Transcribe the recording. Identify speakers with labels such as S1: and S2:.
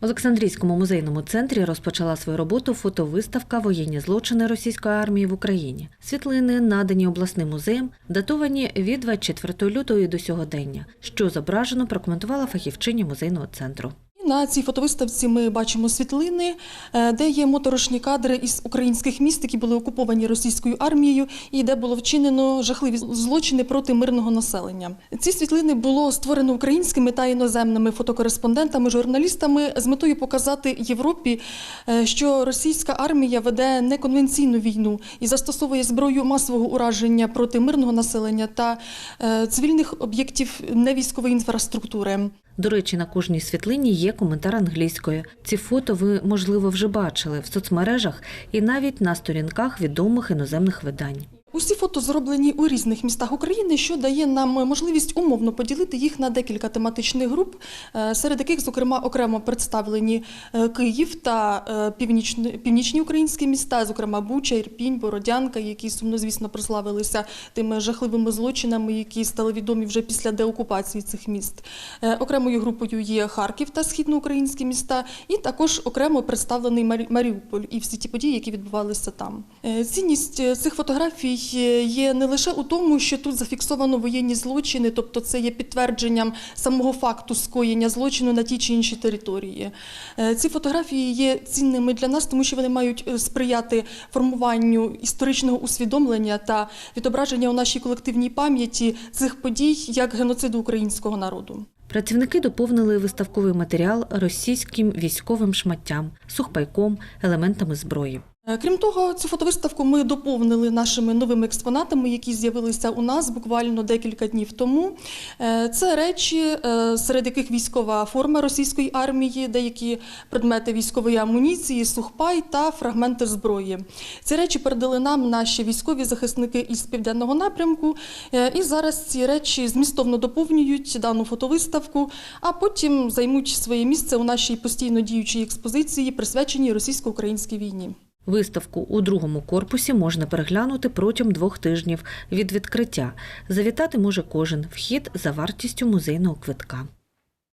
S1: В Олександрійському музейному центрі розпочала свою роботу фотовиставка Воєнні злочини російської армії в Україні. Світлини, надані обласним музеєм, датовані від 24 лютого до сьогодення, що зображено прокоментувала фахівчиня музейного центру.
S2: На цій фотовиставці ми бачимо світлини, е, де є моторошні кадри із українських міст, які були окуповані російською армією, і де було вчинено жахливі злочини проти мирного населення. Ці світлини було створено українськими та іноземними фотокореспондентами, журналістами з метою показати Європі, е, що російська армія веде неконвенційну війну і застосовує зброю масового ураження проти мирного населення та е, цивільних об'єктів невійськової інфраструктури.
S1: До речі, на кожній світлині є коментар англійською. Ці фото ви, можливо, вже бачили в соцмережах і навіть на сторінках відомих іноземних видань.
S2: Усі фото зроблені у різних містах України, що дає нам можливість умовно поділити їх на декілька тематичних груп, е, серед яких, зокрема, окремо представлені е, Київ та е, північні, північні українські міста, зокрема Буча, Ірпінь, Бородянка, які сумнозвісно прославилися тими жахливими злочинами, які стали відомі вже після деокупації цих міст. Окремою групою є Харків та східноукраїнські міста, і також окремо представлений Марі- Маріуполь і всі ті події, які відбувалися там. Цінність цих фотографій є не лише у тому, що тут зафіксовано воєнні злочини, тобто це є підтвердженням самого факту скоєння злочину на тій чи іншій території. Е, Ці фотографії є цінними для нас, тому що вони мають е, сприяти формуванню історичного усвідомлення та відображення у нашій колективній пам'яті цих подій як геноциду українського народу.
S1: Працівники доповнили виставковий матеріал російським військовим шматтям, сухпайком, елементами зброї.
S2: Е, Крім того, цю фотовиставку ми доповнили нашими новими експонатами, які з'явилися у нас буквально декілька днів тому. Е, Це речі, е, серед яких військова форма російської армії, деякі предмети військової амуніції, сухпай та фрагменти зброї. Ці речі передали нам наші військові захисники із південного напрямку. І зараз ці речі змістовно доповнюють дану фотовиставку, а потім займуть своє місце у нашій постійно діючій експозиції, присвяченій російсько-українській війні.
S1: Виставку у другому корпусі можна переглянути протягом двох тижнів від відкриття. Завітати може кожен вхід за вартістю музейного квитка.